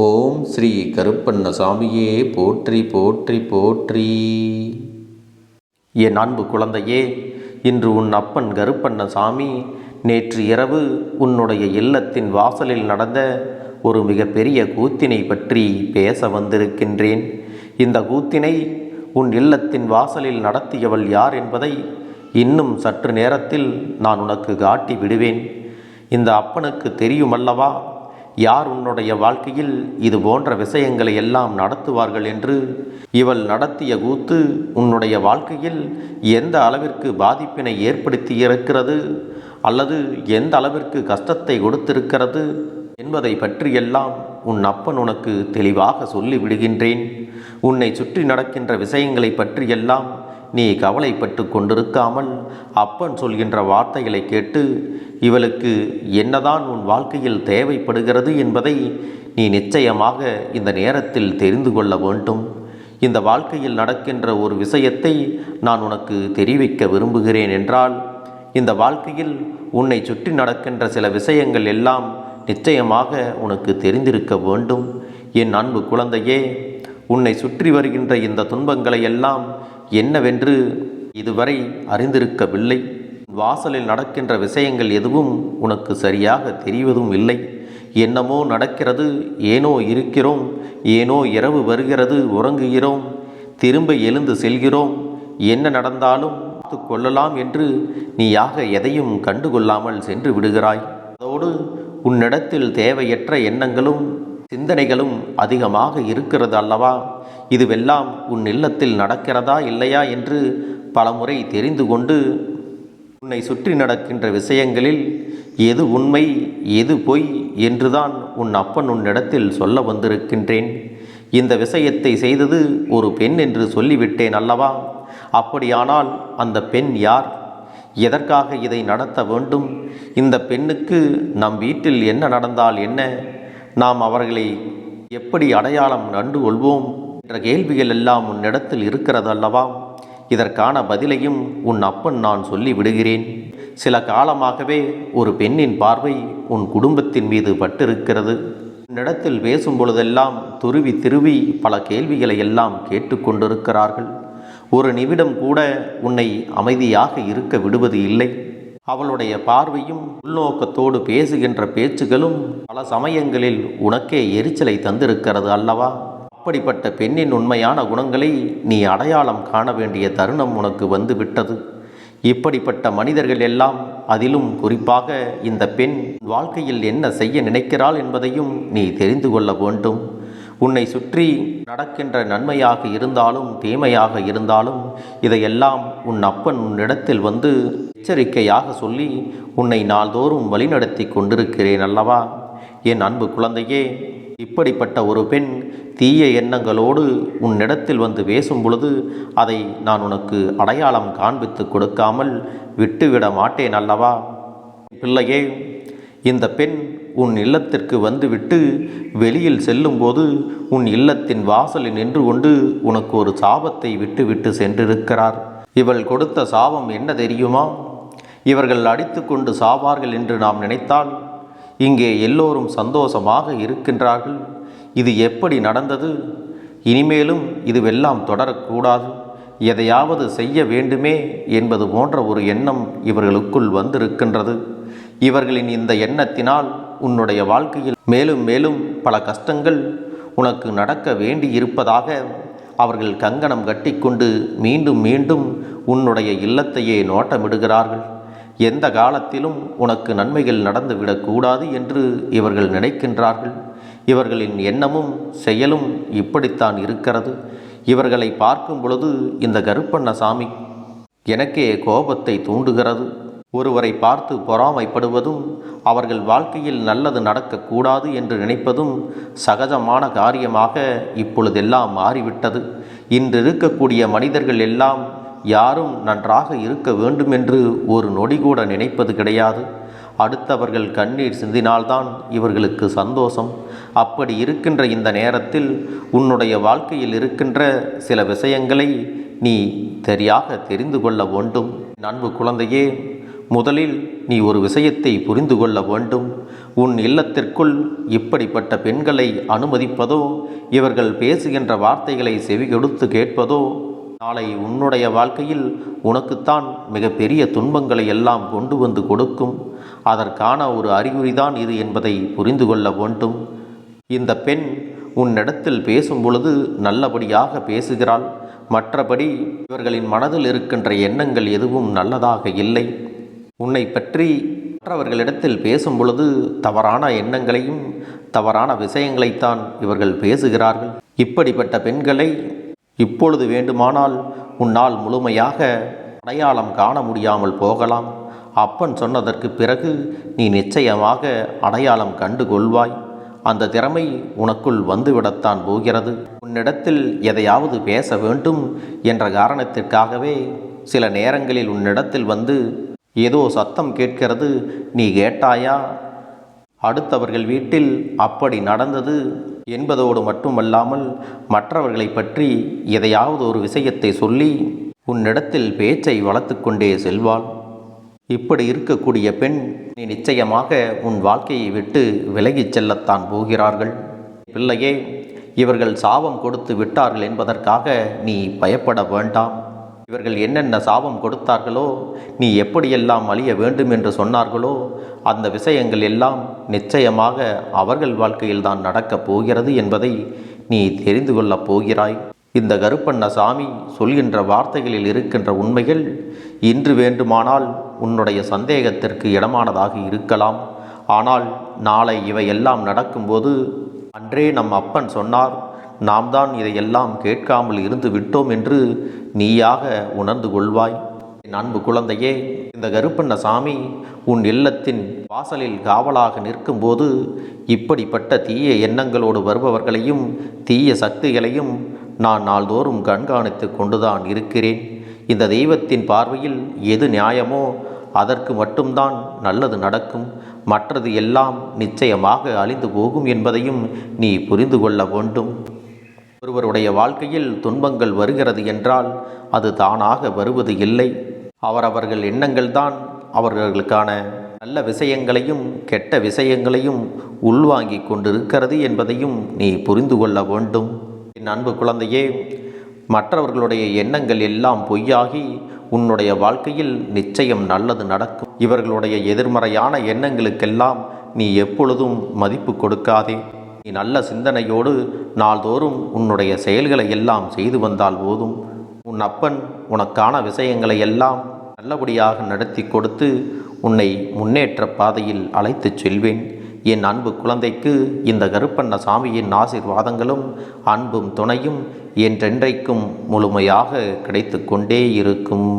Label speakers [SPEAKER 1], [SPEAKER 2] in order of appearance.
[SPEAKER 1] ஓம் ஸ்ரீ கருப்பண்ணசாமியே போற்றி போற்றி போற்றி. என் அன்பு குழந்தையே இன்று உன் அப்பன் கருப்பண்ணசாமி நேற்று இரவு உன்னுடைய இல்லத்தின் வாசலில் நடந்த ஒரு மிகப்பெரிய கூத்தினை பற்றி பேச வந்திருக்கின்றேன். இந்த கூத்தினை உன் இல்லத்தின் வாசலில் நடத்தியவள் யார் என்பதை இன்னும் சற்று நேரத்தில் நான் உனக்கு காட்டி விடுவேன். இந்த அப்பனுக்கு தெரியுமல்லவா? யார் உன்னுடைய வாழ்க்கையில் இது போன்ற விஷயங்களை எல்லாம் நடத்துவார்கள் என்று இவள் நடத்திய கூத்து உன்னுடைய வாழ்க்கையில் எந்த அளவிற்கு பாதிப்பினை ஏற்படுத்தி இருக்கிறது அல்லது எந்த அளவிற்கு கஷ்டத்தை கொடுத்திருக்கிறது என்பதை பற்றியெல்லாம் உன் அப்பன் உனக்கு தெளிவாக சொல்லிவிடுகின்றேன். உன்னை சுற்றி நடக்கின்ற விஷயங்களை பற்றியெல்லாம் நீ கவலைப்பட்டு கொண்டிருக்காமல் அப்பன் சொல்கின்ற வார்த்தைகளை கேட்டு இவளுக்கு என்னதான் உன் வாழ்க்கையில் தேவைப்படுகிறது என்பதை நீ நிச்சயமாக இந்த நேரத்தில் தெரிந்து கொள்ள வேண்டும். இந்த வாழ்க்கையில் நடக்கின்ற ஒரு விஷயத்தை நான் உனக்கு தெரிவிக்க விரும்புகிறேன் என்றால் இந்த வாழ்க்கையில் உன்னை சுற்றி நடக்கின்ற சில விஷயங்கள் எல்லாம் நிச்சயமாக உனக்கு தெரிந்திருக்க வேண்டும். என் அன்பு குழந்தையே உன்னை சுற்றி வருகின்ற இந்த துன்பங்களை எல்லாம் என்னவென்று இதுவரை அறிந்திருக்கவில்லை. வாசலில் நடக்கின்ற விஷயங்கள் எதுவும் உனக்கு சரியாக தெரிவதும் இல்லை. என்னமோ நடக்கிறது ஏனோ இருக்கிறோம் ஏனோ இரவு வருகிறது உறங்குகிறோம் திரும்ப எழுந்து செல்கிறோம். என்ன நடந்தாலும் பார்த்து கொள்ளலாம் என்று நீயாக எதையும் கண்டுகொள்ளாமல் சென்று விடுகிறாய். அதோடு உன்னிடத்தில் தேவையற்ற எண்ணங்களும் சிந்தனைகளும் அதிகமாக இருக்கிறது அல்லவா? இதுவெல்லாம் உன் இல்லத்தில் நடக்கிறதா இல்லையா என்று பலமுறை தெரிந்து கொண்டு உன்னை சுற்றி நடக்கின்ற விஷயங்களில் எது உண்மை எது பொய் என்றுதான் உன் அப்பன் உன்னிடத்தில் சொல்ல வந்திருக்கின்றேன். இந்த விஷயத்தை செய்தது ஒரு பெண் என்று சொல்லிவிட்டேன் அல்லவா? அப்படியானால் அந்த பெண் யார்? எதற்காக இதை நடத்த வேண்டும்? இந்த பெண்ணுக்கு நம் வீட்டில் என்ன நடந்தால் என்ன? நாம் அவர்களை எப்படி அடையாளம் கண்டு கொள்வோம்? என்ற கேள்விகள் எல்லாம் உன்னிடத்தில் இருக்கிறது அல்லவா இதற்கான பதிலையும் உன் அப்பன் நான் சொல்லி விடுகிறேன் சில காலமாகவே ஒரு பெண்ணின் பார்வை உன் குடும்பத்தின் மீது பட்டிருக்கிறது. உன்னிடத்தில் பேசும் பொழுதெல்லாம் துருவி திருவி பல கேள்விகளை எல்லாம் கேட்டுக்கொண்டிருக்கிறார்கள் ஒரு நிமிடம் கூட உன்னை அமைதியாக இருக்க விடுவது இல்லை. அவளுடைய பார்வையும் உள்நோக்கத்தோடு பேசுகின்ற பேச்சுகளும் பல சமயங்களில் உனக்கே எரிச்சலை தந்திருக்கிறது அல்லவா? அப்படிப்பட்ட பெண்ணின் உண்மையான குணங்களை நீ அடையாளம் காண வேண்டிய தருணம் உனக்கு வந்து விட்டது இப்படிப்பட்ட மனிதர்கள் எல்லாம் அதிலும் குறிப்பாக இந்த பெண் வாழ்க்கையில் என்ன செய்ய நினைக்கிறாள் என்பதையும் நீ தெரிந்து கொள்ள வேண்டும். உன்னை சுற்றி நடக்கின்ற நன்மையாக இருந்தாலும் தீமையாக இருந்தாலும் இதையெல்லாம் உன் அப்பன் உன்னிடத்தில் வந்து எச்சரிக்கையாக சொல்லி உன்னை நாள்தோறும் வழிநடத்தி கொண்டிருக்கிறேன் அல்லவா? என் அன்பு குழந்தையே இப்படிப்பட்ட ஒரு பெண் தீய எண்ணங்களோடு உன்னிடத்தில் வந்து பேசும் பொழுது அதை நான் உனக்கு அடையாளம் காண்பித்து கொடுக்காமல் விட்டுவிட மாட்டேன் அல்லவா? பிள்ளையே இந்த பெண் உன் இல்லத்திற்கு வந்துவிட்டு வெளியில் செல்லும்போது உன் இல்லத்தின் வாசலில் நின்று கொண்டு உனக்கு ஒரு சாபத்தை விட்டுவிட்டு சென்றிருக்கிறார். இவள் கொடுத்த சாபம் என்ன தெரியுமா? இவர்கள் அடித்து கொண்டு சாவார்கள் என்று நாம் நினைத்தால் இங்கே எல்லோரும் சந்தோஷமாக இருக்கின்றார்கள். இது எப்படி நடந்தது? இனிமேலும் இதுவெல்லாம் தொடரக்கூடாது. எதையாவது செய்ய வேண்டுமே என்பது போன்ற ஒரு எண்ணம் இவர்களுக்குள் வந்திருக்கின்றது. இவர்களின் இந்த எண்ணத்தினால் உன்னுடைய வாழ்க்கையில் மேலும் மேலும் பல கஷ்டங்கள் உனக்கு நடக்க வேண்டி இருப்பதாக அவர்கள் கங்கணம் கட்டிக்கொண்டு மீண்டும் மீண்டும் உன்னுடைய இல்லத்தையே நோட்டமிடுகிறார்கள். எந்த காலத்திலும் உனக்கு நன்மைகள் நடந்துவிடக்கூடாது என்று இவர்கள் நினைக்கின்றார்கள். இவர்களின் எண்ணமும் செயலும் இப்படித்தான் இருக்கிறது. இவர்களை பார்க்கும் பொழுது இந்த கருப்பண்ணசாமி எனக்கே கோபத்தை தூண்டுகிறது. ஒருவரை பார்த்து பொறாமைப்படுவதும் அவர்கள் வாழ்க்கையில் நல்லது நடக்கக்கூடாது என்று நினைப்பதும் சகஜமான காரியமாக இப்பொழுதெல்லாம் மாறிவிட்டது. இன்று இருக்கக்கூடிய மனிதர்கள் எல்லாம் யாரும் நன்றாக இருக்க வேண்டும் என்று ஒரு நொடி கூட நினைப்பது கிடையாது. அடுத்தவர்கள் கண்ணீர் சிந்தினால்தான் இவர்களுக்கு சந்தோஷம். அப்படி இருக்கின்ற இந்த நேரத்தில் உன்னுடைய வாழ்க்கையில் இருக்கின்ற சில விஷயங்களை நீ சரியாக தெரிந்து கொள்ள வேண்டும். அன்பு குழந்தையே முதலில் நீ ஒரு விஷயத்தை புரிந்து கொள்ள வேண்டும். உன் இல்லத்திற்குள் இப்படிப்பட்ட பெண்களை அனுமதிப்பதோ இவர்கள் பேசுகின்ற வார்த்தைகளை செவிகொடுத்து கேட்பதோ நாளை உன்னுடைய வாழ்க்கையில் உனக்குத்தான் மிகப்பெரிய துன்பங்களை எல்லாம் கொண்டு வந்து கொடுக்கும். அதற்கான ஒரு அறிகுறிதான் இது என்பதை புரிந்து கொள்ள வேண்டும். இந்த பெண் உன்னிடத்தில் பேசும் பொழுது நல்லபடியாக பேசுகிறாள். மற்றபடி இவர்களின் மனதில் இருக்கின்ற எண்ணங்கள் எதுவும் நல்லதாக இல்லை. உன்னை பற்றி மற்றவர்களிடத்தில் பேசும் பொழுது தவறான எண்ணங்களையும் தவறான விஷயங்களைத்தான் இவர்கள் பேசுகிறார்கள். இப்படிப்பட்ட பெண்களை இப்பொழுது வேண்டுமானால் உன்னால் முழுமையாக அடையாளம் காண முடியாமல் போகலாம். அப்பன் சொன்னதற்கு பிறகு நீ நிச்சயமாக அடையாளம் கண்டு கொள்வாய். அந்த திறமை உனக்குள் வந்துவிடத்தான் போகிறது. உன்னிடத்தில் எதையாவது பேச வேண்டும் என்ற காரணத்திற்காகவே சில நேரங்களில் உன்னிடத்தில் வந்து ஏதோ சத்தம் கேட்கிறது நீ கேட்டாயா? அடுத்தவர்கள் வீட்டில் அப்படி நடந்தது என்பதோடு மட்டுமல்லாமல் மற்றவர்களை பற்றி எதையாவது ஒரு விஷயத்தை சொல்லி உன்னிடத்தில் பேச்சை வளர்த்து கொண்டே செல்வாள். இப்படி இருக்கக்கூடிய பெண் நீ நிச்சயமாக உன் வாழ்க்கையை விட்டு விலகிச் செல்லத்தான் போகிறார்கள். பிள்ளையே இவர்கள் சாபம் கொடுத்து விட்டார்கள் என்பதற்காக நீ பயப்பட வேண்டாம். இவர்கள் என்னென்ன சாபம் கொடுத்தார்களோ நீ எப்படியெல்லாம் அழிய வேண்டும் என்று சொன்னார்களோ அந்த விஷயங்கள் எல்லாம் நிச்சயமாக அவர்கள் வாழ்க்கையில் தான் நடக்கப் போகிறது என்பதை நீ தெரிந்து கொள்ளப் போகிறாய். இந்த கருப்பண்ண சாமி சொல்கின்ற வார்த்தைகளில் இருக்கின்ற உண்மைகள் இன்று வேண்டுமானால் உன்னுடைய சந்தேகத்திற்கு இடமானதாக இருக்கலாம். ஆனால் நாளை இவையெல்லாம் நடக்கும்போது அன்றே நம் அப்பன் சொன்னார் நாம் தான் இதையெல்லாம் கேட்காமல் இருந்து விட்டோம் என்று நீயாக உணர்ந்து கொள்வாய். என் அன்பு குழந்தையே இந்த கருப்பண்ண சாமி உன் இல்லத்தின் வாசலில் காவலாக நிற்கும்போது இப்படிப்பட்ட தீய எண்ணங்களோடு வருபவர்களையும் தீய சக்திகளையும் நான் நாள்தோறும் கண்காணித்து கொண்டுதான் இருக்கிறேன். இந்த தெய்வத்தின் பார்வையில் எது நியாயமோ அதற்கு மட்டும்தான் நல்லது நடக்கும். மற்றது எல்லாம் நிச்சயமாக அழிந்து போகும் என்பதையும் நீ புரிந்து கொள்ள வேண்டும். ஒருவருடைய வாழ்க்கையில் துன்பங்கள் வருகிறது என்றால் அது தானாக வருவது இல்லை. அவரவர்கள் எண்ணங்கள்தான் அவர்களுக்கான நல்ல விஷயங்களையும் கெட்ட விஷயங்களையும் உள்வாங்கி கொண்டிருக்கிறது என்பதையும் நீ புரிந்து கொள்ள வேண்டும். என் அன்பு குழந்தையே மற்றவர்களுடைய எண்ணங்கள் எல்லாம் பொய்யாகி உன்னுடைய வாழ்க்கையில் நிச்சயம் நல்லது நடக்கும். இவர்களுடைய எதிர்மறையான எண்ணங்களுக்கெல்லாம் நீ எப்பொழுதும் மதிப்பு கொடுக்காதே. நீ நல்ல சிந்தனையோடு நாள்தோறும் உன்னுடைய செயல்களை எல்லாம் செய்து வந்தால் போதும். உன் அப்பன் உனக்கான விஷயங்களை எல்லாம் நல்லபடியாக நடத்தி கொடுத்து உன்னை முன்னேற்ற பாதையில் அழைத்துச் செல்வேன். என் அன்பு குழந்தைக்கு இந்த கருப்பண்ண சாமியின் ஆசீர்வாதங்களும் அன்பும் துணையும் என்றென்றைக்கும் முழுமையாக கிடைத்து கொண்டே இருக்கும்.